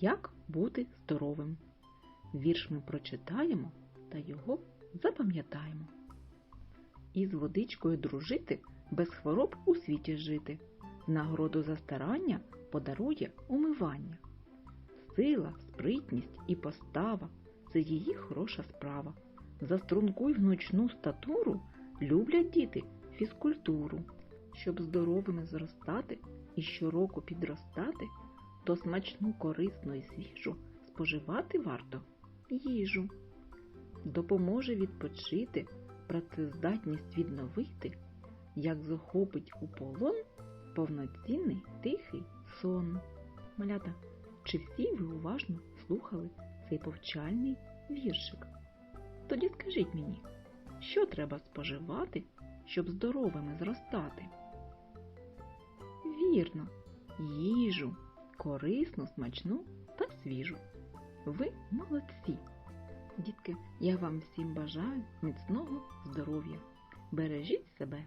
Як бути здоровим. Вірш ми прочитаємо та його запам'ятаємо. Із водичкою дружити, без хвороб у світі жити. Нагороду за старання подарує умивання. Сила, спритність і постава це її хороша справа. За струнку й гнучну статуру люблять діти фізкультуру. Щоб здоровими зростати і щороку підростати, то смачну, корисну і свіжу споживати варто їжу. Допоможе відпочити, працездатність відновити, як захопить у полон повноцінний тихий сон. Малята, чи всі ви уважно слухали цей повчальний віршик? Тоді скажіть мені, що треба споживати, щоб здоровими зростати? Вірно, їжу, корисну, смачну та свіжу. Ви молодці! Дітки, я вам всім бажаю міцного здоров'я. Бережіть себе!